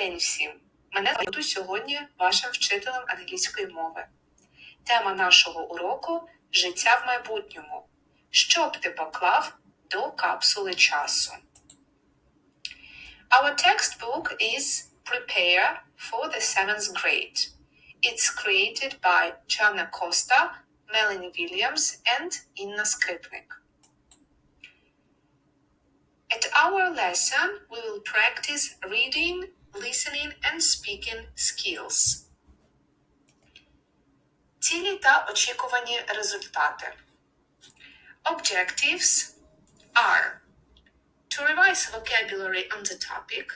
день всім! Мене звати сьогодні вашим вчителем англійської мови. Тема нашого уроку життя в майбутньому. Що б ти поклав до капсули часу? Our textbook is Prepare for the seventh grade. It's created by Joanna Costa, Melanie Williams, and Inna Skripnik. At our lesson, we will practice reading, listening, and speaking skills. Цілі та очікувані результати. Objectives are to revise vocabulary on the topic,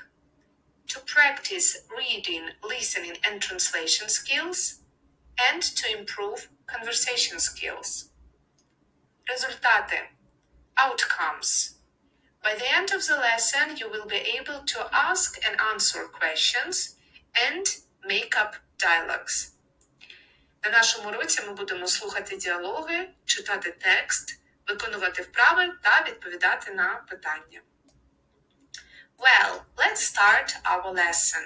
to practice reading, listening, and translation skills, and to improve conversation skills. Результати. Outcomes. By the end of the lesson, you will be able to ask and answer questions and make up dialogues. На нашому уроці ми будемо слухати діалоги, читати текст, виконувати вправи та відповідати на питання. Well, let's start our lesson.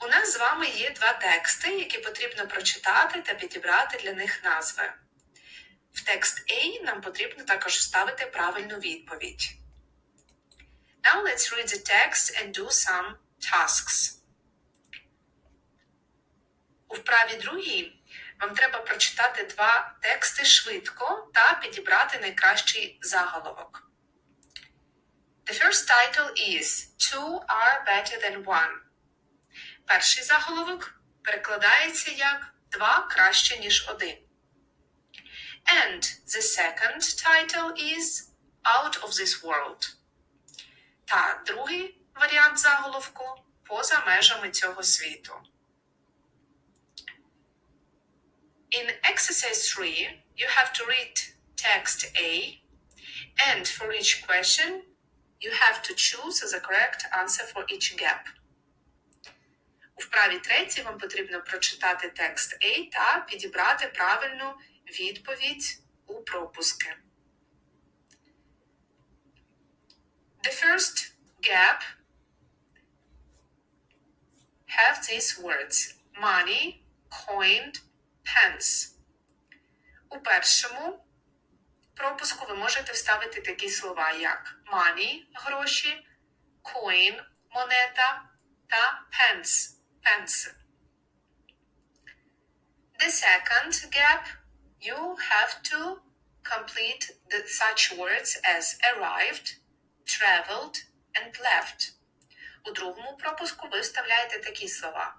У нас з вами є два тексти, які потрібно прочитати та підібрати для них назви. Текст A нам потрібно також вставити правильну відповідь. Now let's read the text and do some tasks. У вправі другій вам треба прочитати два тексти швидко та підібрати найкращий заголовок. The first title is Two are better than one. Перший заголовок перекладається як Два краще, ніж один. And the second title is Out of this world. Та другий варіант заголовку поза межами цього світу. In exercise 3, you have to read text A, and for each question, you have to choose the correct answer for each gap. У вправі третій вам потрібно прочитати текст A та підібрати правильну відповідь у пропуски. The first gap have these words money, coined, pence. У першому пропуску ви можете вставити такі слова, як money – гроші, coin – монета та pence – пенси. The second gap, you have to complete the, such words as arrived, traveled and left. У другому пропуску ви вставляєте такі слова: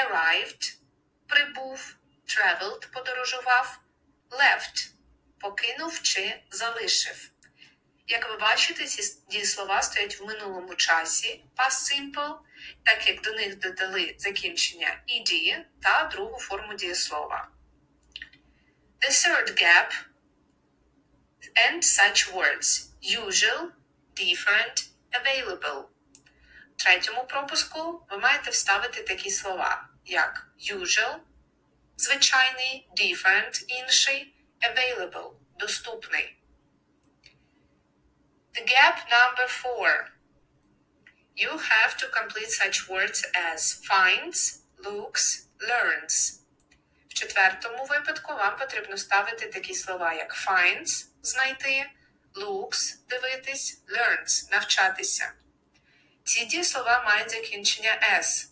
arrived – прибув, traveled – подорожував, left – покинув чи залишив. Як ви бачите, ці дієслова стоять в минулому часі past simple, так як до них додали закінчення ed та другу форму дієслова. The third gap and such words usual, different, available. В третьому пропуску ви маєте вставити такі слова, як usual, звичайний, different, інший, available, доступний. The gap number four. You have to complete such words as finds, looks, learns. В четвертому випадку вам потрібно ставити такі слова, як finds знайти, looks дивитись, learns навчатися. Ці дієслова мають закінчення s,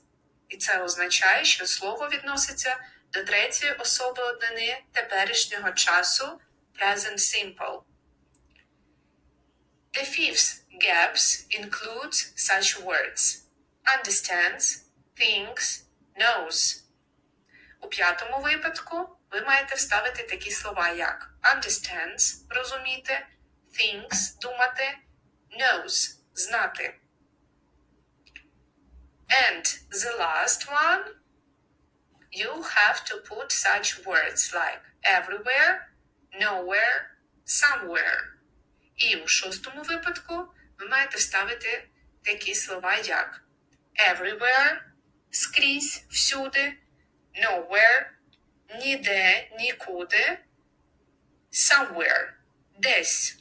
і це означає, що слово відноситься до третьої особи однини теперішнього часу present simple. The fifth gaps include such words understands, thinks, knows. У п'ятому випадку ви маєте вставити такі слова, як understands розуміти, thinks думати, knows знати. And the last one, you have to put such words like everywhere, nowhere, somewhere. І у шостому випадку ви маєте вставити такі слова, як everywhere, скрізь, всюди, nowhere, ніде, нікуди, somewhere, десь.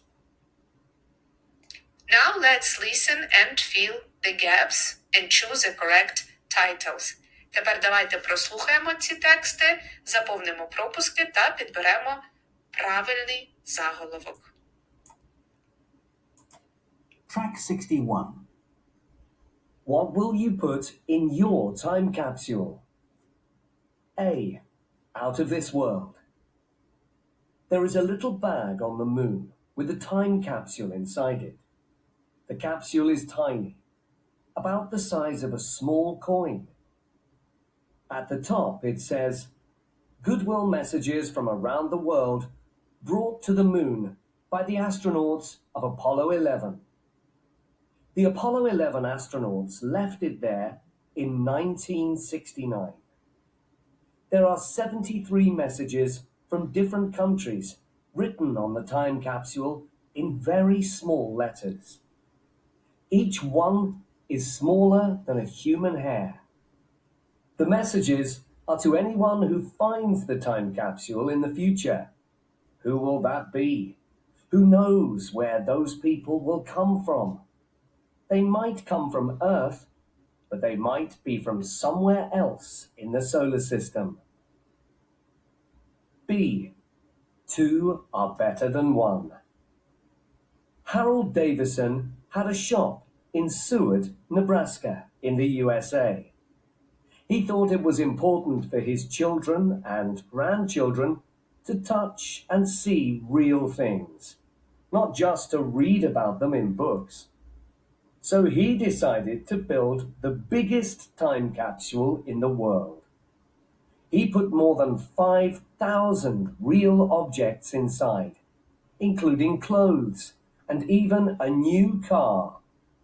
Now let's listen and fill the gaps and choose the correct titles. Тепер давайте прослухаємо ці тексти, заповнимо пропуски та підберемо правильний заголовок. Track 61. What will you put in your time capsule? A. Out of this world. There is a little bag on the moon with a time capsule inside it. The capsule is tiny, about the size of a small coin. At the top, it says, Goodwill messages from around the world brought to the moon by the astronauts of Apollo 11. The Apollo 11 astronauts left it there in 1969. There are 73 messages from different countries written on the time capsule in very small letters. Each one is smaller than a human hair. The messages are to anyone who finds the time capsule in the future. Who will that be? Who knows where those people will come from? They might come from Earth, but they might be from somewhere else in the solar system. B. Two are better than one. Harold Davison had a shop in Seward, Nebraska, in the USA. He thought it was important for his children and grandchildren to touch and see real things, not just to read about them in books. So he decided to build the biggest time capsule in the world. He put more than 5,000 real objects inside, including clothes and even a new car,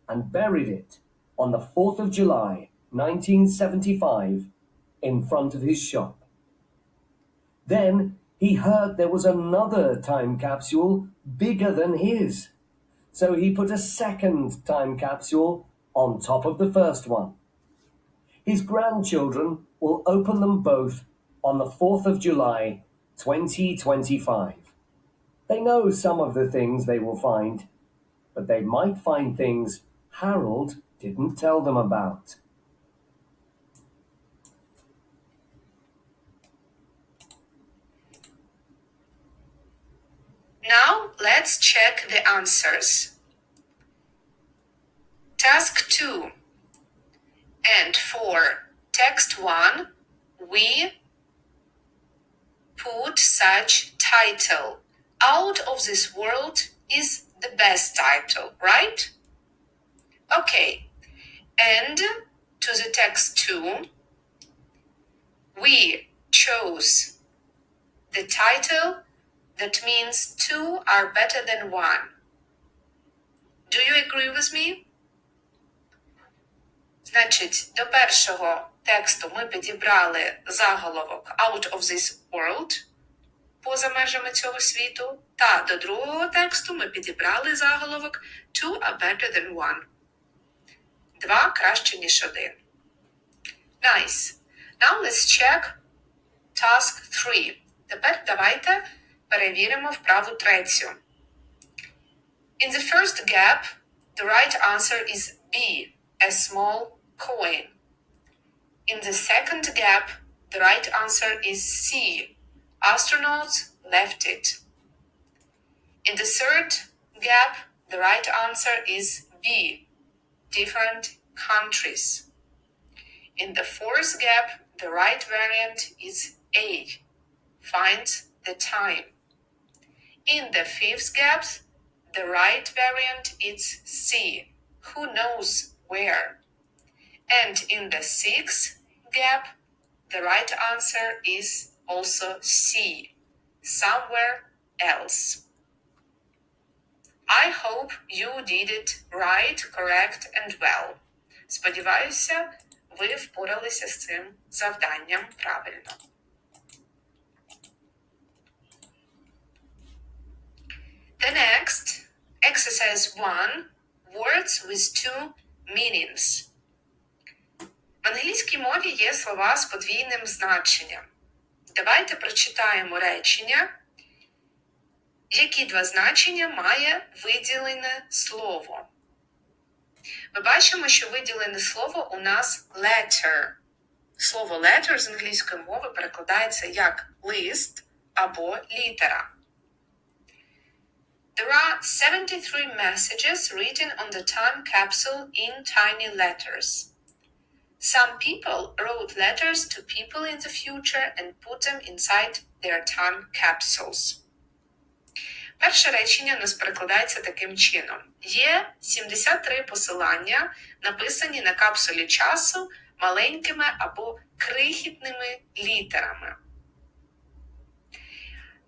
and buried it on the 4th of July, 1975, in front of his shop. Then he heard there was another time capsule bigger than his. So he put a second time capsule on top of the first one. His grandchildren will open them both on the 4th of July, 2025. They know some of the things they will find, but they might find things Harold didn't tell them about. Now let's check the answers. Task 2. And for text 1, we put such title. Out of this world is the best title, right? Okay. And to the text 2, we chose the title that means two are better than one. Do you agree with me? Значить, до першого тексту ми підібрали заголовок Out of this world поза межами цього світу. Та до другого тексту ми підібрали заголовок Two are better than one. Два краще, ніж один. Nice. Now let's check task 3. Тепер давайте перевіримо вправу третю. In the first gap, the right answer is B, a small coin. In the second gap, the right answer is C, astronauts left it. In the third gap, the right answer is B, different countries. In the fourth gap, the right variant is A, find the time. In the fifth gap, the right variant is C, who knows where. And in the sixth gap, the right answer is also C, somewhere else. I hope you did it right, correct and well. Сподіваюся, ви впоралися з цим завданням правильно. The next, exercise 1, words with two meanings. В англійській мові є слова з подвійним значенням. Давайте прочитаємо речення, які два значення має виділене слово. Ми бачимо, що виділене слово у нас letter. Слово letter з англійської мови перекладається як лист або літера. There are 73 messages written on the time capsule in tiny letters. Some people wrote letters to people in the future and put them inside their time capsules. Перше речення у нас перекладається таким чином: є 73 посилання, написані на капсулі часу маленькими або крихітними літерами.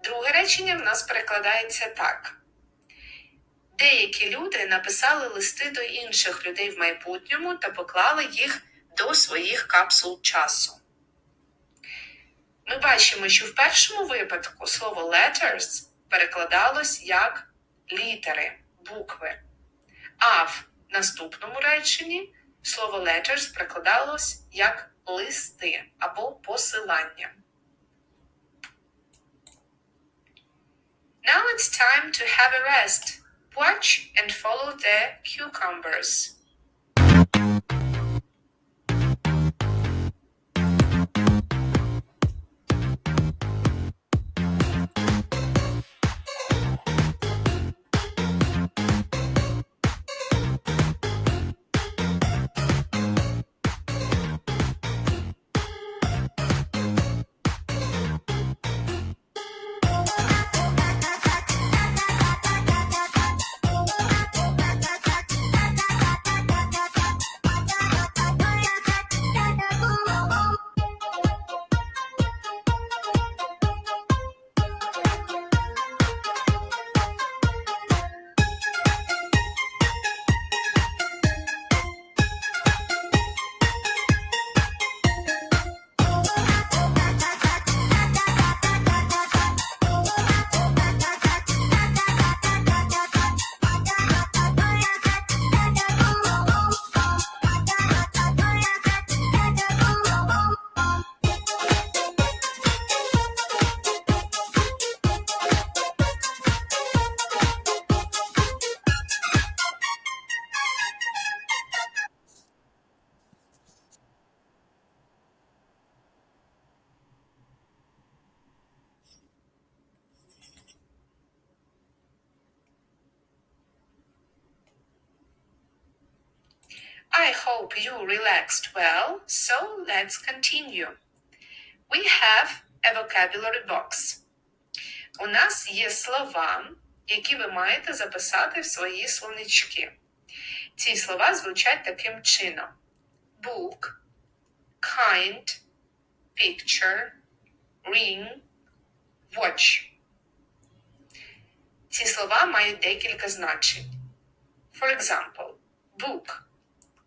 Друге речення в нас перекладається так. Деякі люди написали листи до інших людей в майбутньому та поклали їх до своїх капсул часу. Ми бачимо, що в першому випадку слово letters перекладалось як літери, букви. А в наступному реченні слово letters перекладалось як листи або посилання. Now it's time to have a rest. Watch and follow the cucumbers. I hope you relaxed well, so let's continue. We have a vocabulary box. У нас є слова, які ви маєте записати в свої словнички. Ці слова звучать таким чином: book, kind, picture, ring, watch. Ці слова мають декілька значень. For example, book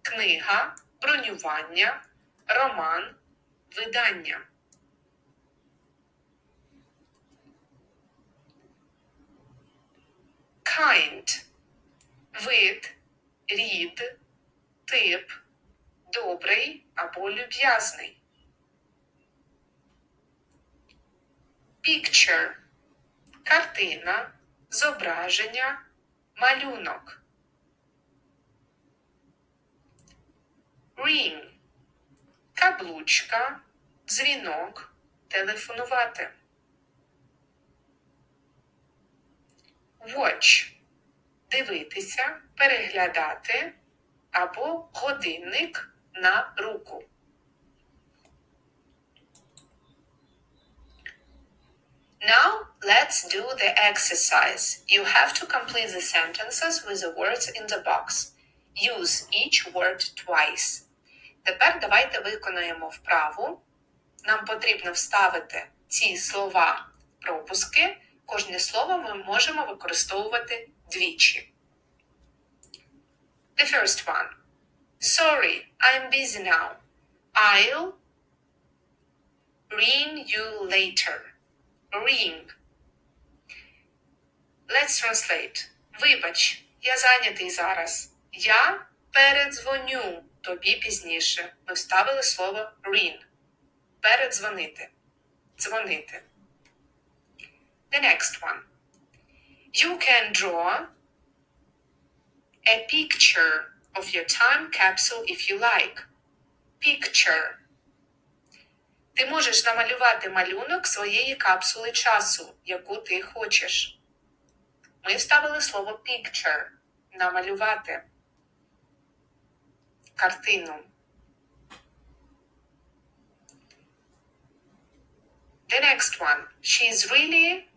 книга, бронювання, роман, видання. Kind вид, рід, тип, добрий або люб'язний. Picture картина, зображення, малюнок. Ring каблучка, дзвінок, телефонувати. Watch дивитися, переглядати або годинник на руку. Now let's do the exercise. You have to complete the sentences with the words in the box. Use each word twice. Тепер давайте виконаємо вправу. Нам потрібно вставити ці слова пропуски. Кожне слово ми можемо використовувати двічі. The first one. Sorry, I'm busy now. I'll ring you later. Ring. Let's translate. Вибач, я зайнятий зараз. Я передзвоню тобі пізніше. Ми вставили слово ring. Передзвонити. Дзвонити. The next one. You can draw a picture of your time capsule if you like. Picture. Ти можеш намалювати малюнок своєї капсули часу, яку ти хочеш. Ми вставили слово picture намалювати картину. The next one. She's really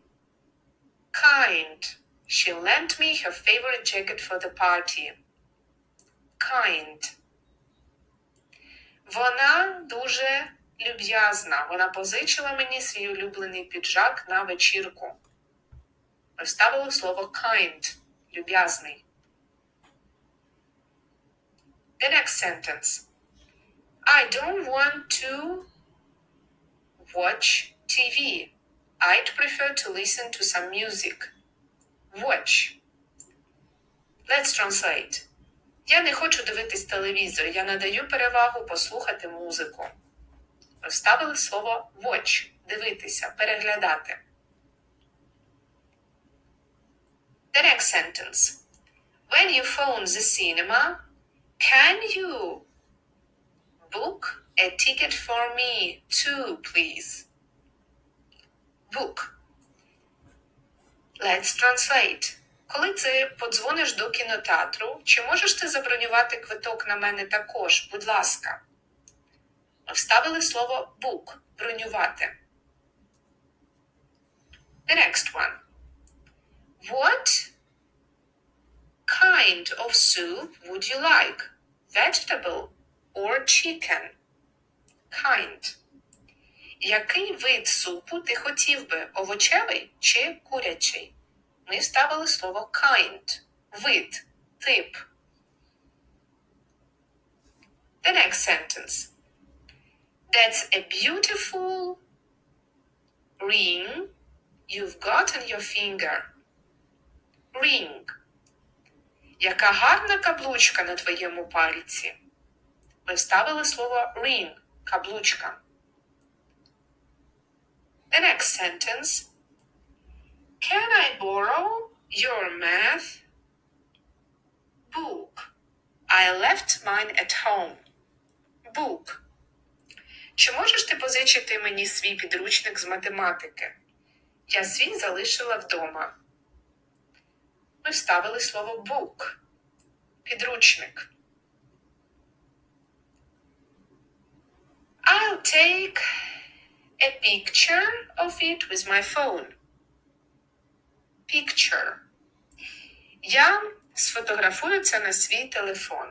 kind. She lent me her favorite jacket for the party. Kind. Вона дуже люб'язна. Вона позичила мені свій улюблений піджак на вечірку. Ми вставили слово kind. Люб'язний. The next sentence. I don't want to watch TV. I'd prefer to listen to some music. Watch. Let's translate. Я не хочу дивитись телевізор. Я надаю перевагу послухати музику. Ми вставили слово watch дивитися, переглядати. The next sentence. When you phone the cinema, can you book a ticket for me too, please? Book. Let's translate. Коли ти подзвониш до кінотеатру, чи можеш ти забронювати квиток на мене також, будь ласка? Вставили слово book бронювати. The next one. What kind of soup would you like? Vegetable or chicken? Kind. Який вид супу ти хотів би? Овочевий чи курячий? Ми вставили слово kind. Вид, тип. The next sentence. That's a beautiful ring you've got on your finger. Ring. Яка гарна каблучка на твоєму пальці. Ми вставили слово ring. Каблучка. The next sentence. Can I borrow your math book? I left mine at home. Book. Чи можеш ти позичити мені свій підручник з математики? Я свій залишила вдома. Ми вставили слово book. Підручник. I'll take a picture of it with my phone. Picture. Я сфотографую це на свій телефон.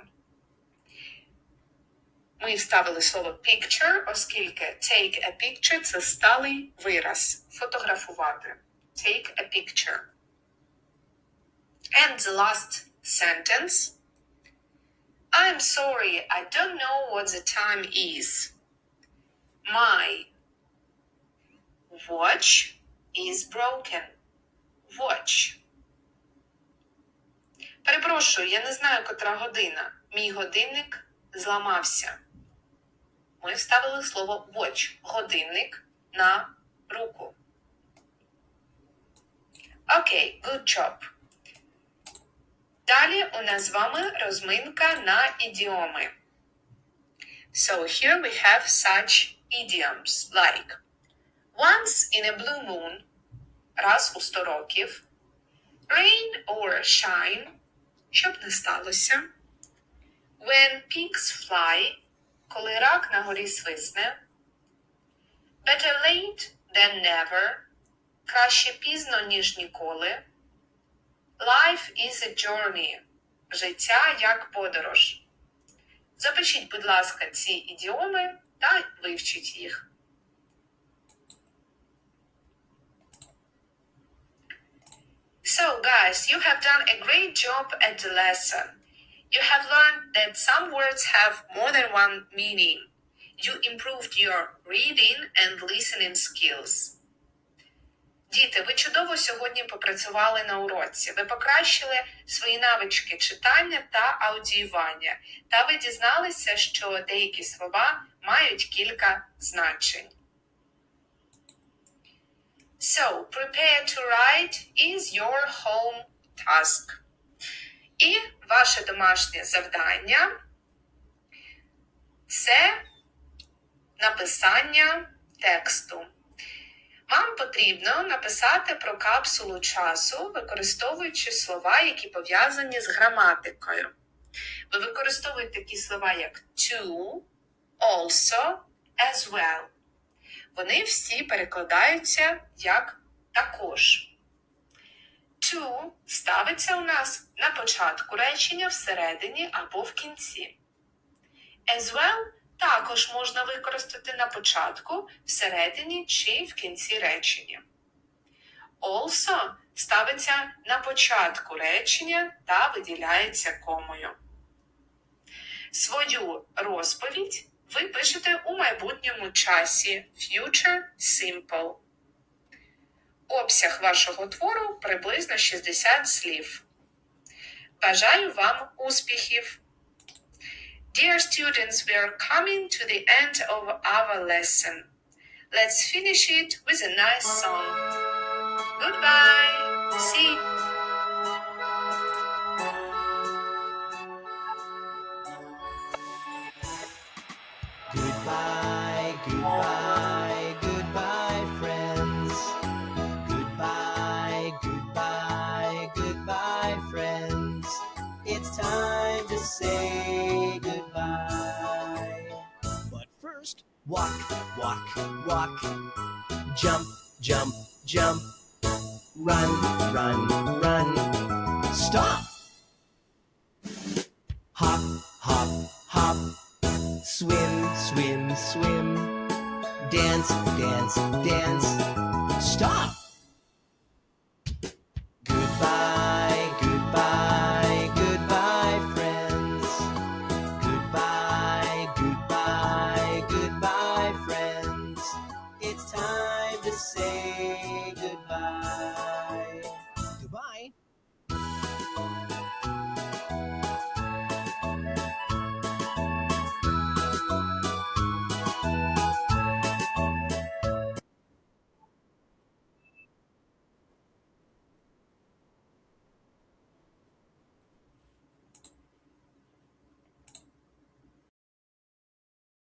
Ми вставили слово picture, оскільки take a picture це сталий вираз. Фотографувати. Take a picture. And the last sentence. I'm sorry, I don't know what the time is. My watch is broken. Watch. Перепрошую, я не знаю, котра година. Мій годинник зламався. Ми вставили слово watch. Годинник на руку. Окей, good job. Далі у нас з вами розминка на ідіоми. So here we have such idioms like once in a blue moon, раз у сто років, rain or shine, щоб не сталося, when pigs fly, коли рак на горі свисне, better late than never, краще пізно, ніж ніколи, life is a journey, життя як подорож. Запишіть, будь ласка, ці ідіоми та вивчіть їх. So, guys, you have done a great job at the lesson. You have learned that some words have more than one meaning. You improved your reading and listening skills. Діти, ви чудово сьогодні попрацювали на уроці. Ви покращили свої навички читання та аудіювання. Та ви дізналися, що деякі слова мають кілька значень. So, prepare to write is your home task. І ваше домашнє завдання це написання тексту. Вам потрібно написати про капсулу часу, використовуючи слова, які пов'язані з граматикою. Ви використовуєте такі слова, як to, also, as well. Вони всі перекладаються як також. To ставиться у нас на початку речення, всередині або в кінці. As well також можна використати на початку, всередині чи в кінці речення. Also ставиться на початку речення та виділяється комою. Свою розповідь ви пишете у майбутньому часі Future Simple. Обсяг вашого твору приблизно 60 слів. Бажаю вам успіхів! Dear students, we are coming to the end of our lesson. Let's finish it with a nice song. Goodbye. See. Jump. Run, run, run. Stop! Hop, hop, hop. Swim, swim, swim. Dance, dance, dance.